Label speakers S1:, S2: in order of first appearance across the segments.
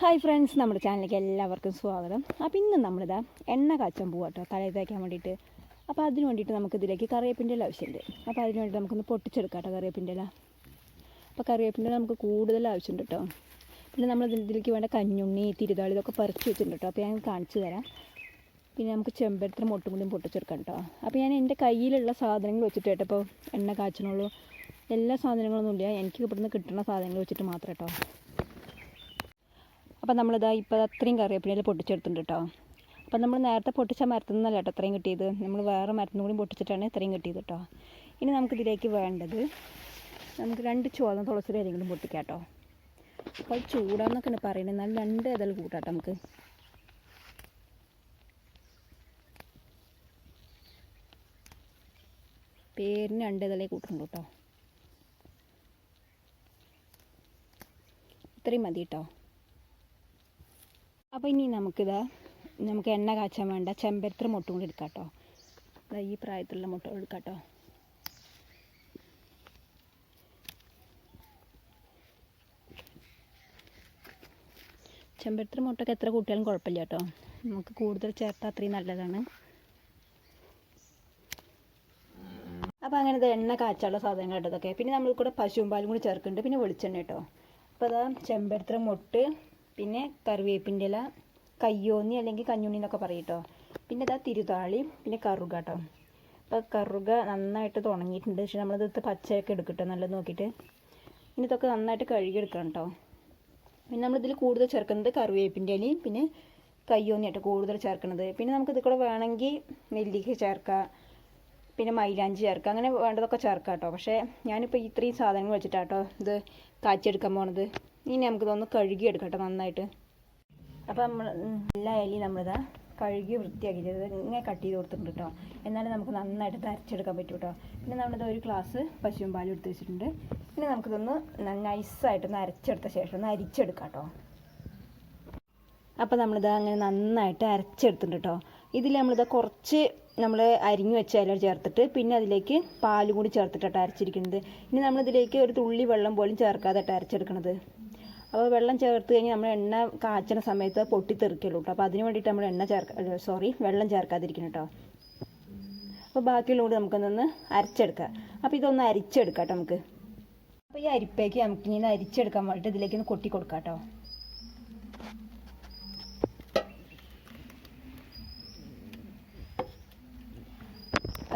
S1: Hi friends നമ്മുടെ ചാനലിലേക്ക് എല്ലാവർക്കും സ്വാഗതം. അപ്പോൾ ഇന്ന് നമ്മളിതാ എണ്ണ കാച്ചാൻ പോവാം കേട്ടോ തലയിൽ തേക്കാൻ വേണ്ടിയിട്ട്. അപ്പോൾ അതിന് വേണ്ടിയിട്ട് നമുക്ക് ഇതിലേക്ക് കറിവേപ്പിന്റെ ഇല ആവശ്യമുണ്ട് അപ്പോൾ അതിന് വേണ്ടി നമുക്കൊന്ന് പൊട്ടിച്ചെടുക്കാം കേട്ടോ കറിവേപ്പിന്റെ ഇല. അപ്പോൾ കറിവേപ്പിന്റെ നമുക്ക് കൂടുതൽ ആവശ്യമുണ്ട് കേട്ടോ പിന്നെ നമ്മൾ ഇതിലേക്ക് വേണ്ട കഞ്ഞുണ്ണി തിരുതാളി ഇതൊക്കെ പറിച്ച് വെച്ചിട്ടുണ്ട് കേട്ടോ അപ്പോൾ ഞാൻ കാണിച്ചു തരാം. പിന്നെ നമുക്ക് ചെമ്പരത്തിന് മുട്ടും കൂടിയും പൊട്ടിച്ചെടുക്കാം കേട്ടോ അപ്പോൾ ഞാൻ എന്റെ കയ്യിലുള്ള സാധനങ്ങൾ വെച്ചിട്ട് കേട്ടോ ഇപ്പോൾ എണ്ണ കാച്ചണുള്ളൂ. എല്ലാ സാധനങ്ങളൊന്നും ഇല്ല. എനിക്ക് ഇവിടുന്ന് കിട്ടുന്ന സാധനങ്ങൾ വെച്ചിട്ട് മാത്രം കേട്ടോ അപ്പോൾ നമ്മളിതാ ഇപ്പോൾ അത്രയും കറിവേപ്പിലയിൽ പൊട്ടിച്ചെടുത്തിട്ടുണ്ട് കേട്ടോ അപ്പം നമ്മൾ നേരത്തെ പൊട്ടിച്ച മരത്തിൽ നിന്നല്ല കേട്ടോ അത്രയും കിട്ടിയത്. നമ്മൾ വേറെ മരത്തിൽ കൂടി പൊട്ടിച്ചിട്ടാണ് ഇത്രയും കിട്ടിയത് കേട്ടോ ഇനി നമുക്കിതിലേക്ക് വേണ്ടത് നമുക്ക് രണ്ട് ചുവന്ന തുളസിയുടെ ഏതെങ്കിലും പൊട്ടിക്കാം കേട്ടോ അപ്പോൾ അത് ചൂടാന്നൊക്കെയാണ് പറയുന്നത്. എന്നാൽ രണ്ട് ഏതായാലും കൂട്ടാം നമുക്ക്. പേരിന് രണ്ട് ഇതലേ കൂട്ടുള്ളൂ കേട്ടോ ഇത്രയും മതി കേട്ടോ അപ്പോൾ ഇനി നമുക്കിതാ നമുക്ക് എണ്ണ കാച്ചാൻ വേണ്ട. ചെമ്പരത്തിൽ മുട്ട കൂടി എടുക്കാം കേട്ടോ ഈ പ്രായത്തിലുള്ള മുട്ട എടുക്കാം കേട്ടോ ചെമ്പരത്തിൽ മുട്ടൊക്കെ എത്ര കൂട്ടിയാലും കുഴപ്പമില്ല കേട്ടോ. നമുക്ക് കൂടുതൽ ചേർത്താൽ അത്രയും നല്ലതാണ്. അപ്പോൾ അങ്ങനെ ഇത് എണ്ണ കാച്ചാനുള്ള സാധനങ്ങൾ കേട്ടതൊക്കെ പിന്നെ നമ്മൾ കൂടെ പശുവും പാലും കൂടി ചേർക്കുന്നുണ്ട്. പിന്നെ വെളിച്ചെണ്ണ കേട്ടോ. അപ്പോൾ അതാ ചെമ്പരത്തിൽ മുട്ട് പിന്നെ കറിവേപ്പിന്റെ ഇല കയ്യോന്നി അല്ലെങ്കിൽ കഞ്ഞുണ്ണി എന്നൊക്കെ പറയും കേട്ടോ പിന്നെ ഇതാ തിരുതാളി പിന്നെ കറുക കേട്ടോ അപ്പോൾ കറുക നന്നായിട്ട് തുടങ്ങിയിട്ടുണ്ട്. പക്ഷേ നമ്മളിത് പച്ചയൊക്കെ എടുക്കട്ടോ നല്ലത് നോക്കിയിട്ട്. ഇനി ഇതൊക്കെ നന്നായിട്ട് കഴുകിയെടുക്കണം കേട്ടോ പിന്നെ നമ്മൾ നമ്മളിതിൽ കൂടുതൽ ചേർക്കുന്നത് കറിവേപ്പിന്റെ ഇലയും പിന്നെ കയ്യോന്നി ആയിട്ട് കൂടുതൽ ചേർക്കുന്നത്. പിന്നെ നമുക്ക് ഇതിൽ കൂടെ വേണമെങ്കിൽ നെല്ലിക്ക ചേർക്കാം. പിന്നെ മൈലാഞ്ചി ചേർക്കാം. അങ്ങനെ വേണ്ടതൊക്കെ ചേർക്കാം കേട്ടോ പക്ഷേ ഞാനിപ്പോൾ ഇത്രയും സാധനങ്ങൾ വെച്ചിട്ടാട്ടോ ഇത് കാച്ചിയെടുക്കാൻ പോണത്. ഇനി നമുക്കിതൊന്ന് കഴുകിയെടുക്കാം കേട്ടോ നന്നായിട്ട്. അപ്പോൾ നമ്മൾ എല്ലാ ഇലയും നമ്മളിതാ കഴുകി വൃത്തിയാക്കി ഇങ്ങനെ കട്ട് ചെയ്ത് കൊടുത്തിട്ടുണ്ട് കേട്ടോ എന്നാലും നമുക്ക് നന്നായിട്ട് തരച്ചെടുക്കാൻ പറ്റും കേട്ടോ പിന്നെ നമ്മളിത് ഒരു ഗ്ലാസ് പശുവും പാലും എടുത്ത് വെച്ചിട്ടുണ്ട്. പിന്നെ നമുക്കിതൊന്ന് നൈസായിട്ടൊന്ന് അരച്ചെടുത്ത ശേഷം ഒന്ന് അരിച്ചെടുക്കാം കേട്ടോ അപ്പോൾ നമ്മളിത് അങ്ങനെ നന്നായിട്ട് അരച്ചെടുത്തിട്ടുണ്ട് കേട്ടോ ഇതിൽ നമ്മളിത് കുറച്ച് നമ്മൾ അരിഞ്ഞു വെച്ച ഇല ചേർത്തിട്ട് പിന്നെ അതിലേക്ക് പാലും കൂടി ചേർത്തിട്ടാണ് അരച്ചിരിക്കുന്നത്. ഇനി നമ്മളിതിലേക്ക് ഒരു തുള്ളി വെള്ളം പോലും ചേർക്കാതെ അരച്ചെടുക്കണത്. അപ്പോൾ വെള്ളം ചേർത്ത് കഴിഞ്ഞാൽ നമ്മൾ എണ്ണ കാച്ചണ സമയത്ത് പൊട്ടിത്തെറിക്കുള്ളൂ കേട്ടോ. അപ്പോൾ അതിന് വേണ്ടിയിട്ട് നമ്മൾ എണ്ണ ചേർക്ക സോറി വെള്ളം ചേർക്കാതിരിക്കണം കേട്ടോ. അപ്പോൾ ബാക്കിയുള്ള കൂടി നമുക്കൊന്നൊന്ന് അരച്ചെടുക്കാം. അപ്പോൾ ഇതൊന്ന് അരിച്ചെടുക്കാം കേട്ടോ നമുക്ക്. അപ്പോൾ ഈ അരിപ്പേക്ക് നമുക്ക് ഇങ്ങനെ അരിച്ചെടുക്കാൻ വേണ്ടിയിട്ട് ഇതിലേക്ക് ഒന്ന് കൊട്ടി കൊടുക്കാം കേട്ടോ.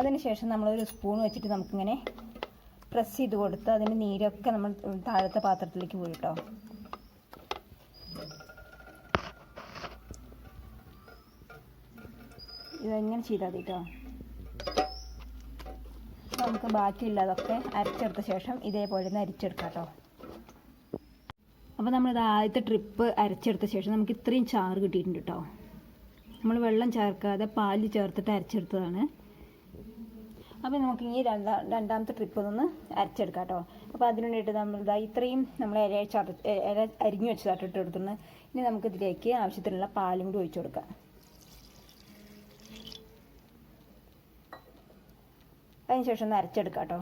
S1: അതിനുശേഷം നമ്മളൊരു സ്പൂൺ വെച്ചിട്ട് നമുക്കിങ്ങനെ പ്രസ് ചെയ്ത് കൊടുത്ത് അതിന്റെ നീരൊക്കെ നമ്മൾ താഴത്തെ പാത്രത്തിലേക്ക് വീഴും ഇതെങ്ങനെ ചെയ്താൽ മതി കേട്ടോ നമുക്ക് ബാക്കിയുള്ളതൊക്കെ അരച്ചെടുത്ത ശേഷം ഇതേപോലെ ഒന്ന് അരിച്ചെടുക്കാം കേട്ടോ അപ്പോൾ നമ്മളിത് ആദ്യത്തെ ട്രിപ്പ് അരച്ചെടുത്ത ശേഷം നമുക്ക് ഇത്രയും ചാറ് കിട്ടിയിട്ടുണ്ട് കേട്ടോ നമ്മൾ വെള്ളം ചേർക്കാതെ പാൽ ചേർത്തിട്ട് അരച്ചെടുത്തതാണ്. അപ്പോൾ നമുക്ക് ഈ രണ്ടാ രണ്ടാമത്തെ ട്രിപ്പ് ഒന്ന് അരച്ചെടുക്കാം കേട്ടോ അപ്പോൾ അതിന് വേണ്ടിയിട്ട് നമ്മൾ ഇതാ ഇത്രയും നമ്മൾ ഇല ചറ ഇല അരിഞ്ഞു വെച്ചതായിട്ട് ഇട്ട് കൊടുത്തിട്ടുണ്ട് ഇനി നമുക്കിതിലേക്ക് ആവശ്യത്തിനുള്ള പാലും കൂടി ഒഴിച്ചു കൊടുക്കാം. അതിന് ശേഷം ഒന്ന് അരച്ചെടുക്കാം കേട്ടോ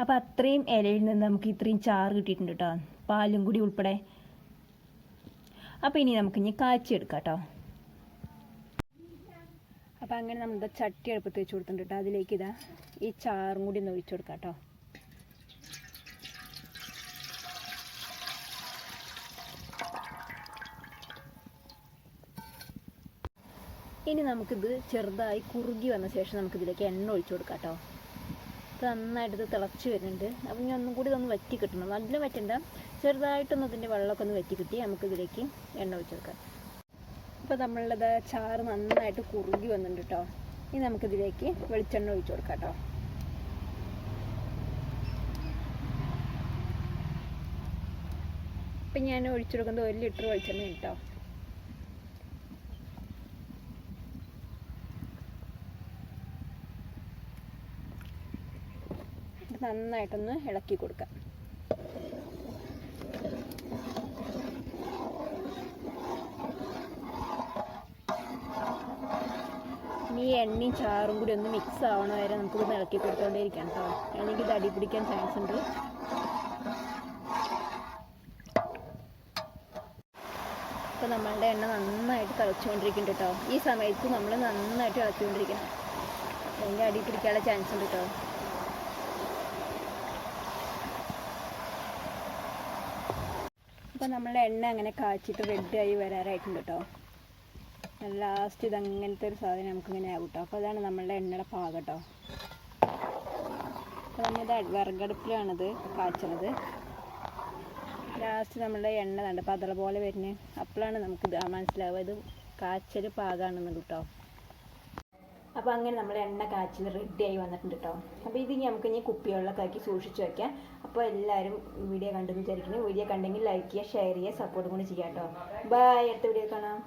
S1: അപ്പോൾ അത്രയും ഇലയിൽ നിന്ന് നമുക്ക് ഇത്രയും ചാറ് കിട്ടിയിട്ടുണ്ട് കേട്ടോ പാലും കൂടി ഉൾപ്പെടെ. അപ്പോൾ ഇനി നമുക്ക് ഇനി കാച്ചിയെടുക്കാം കേട്ടോ അപ്പോൾ അങ്ങനെ നമ്മുടെ ചട്ടി അടുപ്പത്ത് വെച്ച് കൊടുത്തിട്ടുണ്ട് കേട്ടോ അതിലേക്ക് ഇതാ ഈ ചാറും കൂടി ഒന്ന് ഒഴിച്ചു കൊടുക്കാം കേട്ടോ ഇനി നമുക്കിത് ചെറുതായി കുറുകി വന്ന ശേഷം നമുക്കിതിലേക്ക് എണ്ണ ഒഴിച്ചു കൊടുക്കാം കേട്ടോ. ഇത് നന്നായിട്ട് തിളച്ച് വരുന്നുണ്ട്. അപ്പം ഇനി ഒന്നും കൂടി ഇതൊന്ന് വറ്റി കിട്ടണം. നല്ല വറ്റണ്ട. ചെറുതായിട്ടൊന്ന് ഇതിന്റെ വെള്ളമൊക്കെ ഒന്ന് വറ്റി കിട്ടി നമുക്കിതിലേക്ക് എണ്ണ ഒഴിച്ചു കൊടുക്കാം. ഇപ്പോൾ നമ്മളുടെ ചാറ് നന്നായിട്ട് കുറുകി വന്നിട്ടുണ്ട് കേട്ടോ. ഇനി നമുക്കിതിലേക്ക് വെളിച്ചെണ്ണ ഒഴിച്ചു കൊടുക്കാം കേട്ടോ. ഇപ്പം ഞാൻ ഒഴിച്ചു കൊടുക്കുന്നത് ഒരു ലിറ്റർ വെളിച്ചെണ്ണ കേട്ടോ. നന്നായിട്ടൊന്ന് ഇളക്കി കൊടുക്കാം. ഈ എണ്ണയും ചാറും കൂടി ഒന്ന് മിക്സ് ആവണ വരെ നമുക്കിത് ഇളക്കി കൊടുത്തോണ്ടേയിരിക്കാം കേട്ടോ. അല്ലെങ്കിൽ ഇത് അടി പിടിക്കാൻ ചാൻസ് ഉണ്ട്. അപ്പോൾ നമ്മളുടെ എണ്ണ നന്നായിട്ട് തിളച്ചുകൊണ്ടിരിക്കുന്നുണ്ട് കേട്ടോ. ഈ സമയത്ത് നമ്മൾ നന്നായിട്ട് ഇളക്കിക്കൊണ്ടിരിക്കണം. അതിന്റെ അടി പിടിക്കാനുള്ള ചാൻസ് ഉണ്ട് കേട്ടോ. അപ്പോൾ നമ്മളെ എണ്ണ അങ്ങനെ കാച്ചിട്ട് റെഡിയായി വരാറായിട്ടുണ്ട് കേട്ടോ ലാസ്റ്റ് ഇത് അങ്ങനത്തെ ഒരു സാധനം നമുക്കിങ്ങനെ ആവും കേട്ടോ അപ്പോൾ അതാണ് നമ്മളുടെ എണ്ണയുടെ പാകം കേട്ടോ അപ്പോൾ നമ്മളിത് വിറകടുപ്പിലാണിത് കാച്ചണത്. ലാസ്റ്റ് നമ്മളുടെ എണ്ണ കണ്ട്? പതള പോലെ വരുന്നത് അപ്പോഴാണ് നമുക്കിത് മനസ്സിലാവുക. ഇത് കാച്ചൽ പാകമാണെന്ന് കേട്ടോ അപ്പോൾ അങ്ങനെ നമ്മൾ എണ്ണ കാച്ചിൽ റെഡി ആയി വന്നിട്ടുണ്ട് കേട്ടോ അപ്പോൾ ഇത് നമുക്ക് ഇനി കുപ്പികളിലൊക്കെ ആക്കി സൂക്ഷിച്ച് വെക്കാം. അപ്പോൾ എല്ലാവരും വീഡിയോ കണ്ടെന്ന് വിചാരിക്കുന്നു. വീഡിയോ കണ്ടെങ്കിൽ ലൈക്ക് ചെയ്യുക ഷെയർ ചെയ്യുക സപ്പോർട്ടും കൂടി ചെയ്യാം കേട്ടോ ബൈ അടുത്ത വീഡിയോ കാണാം.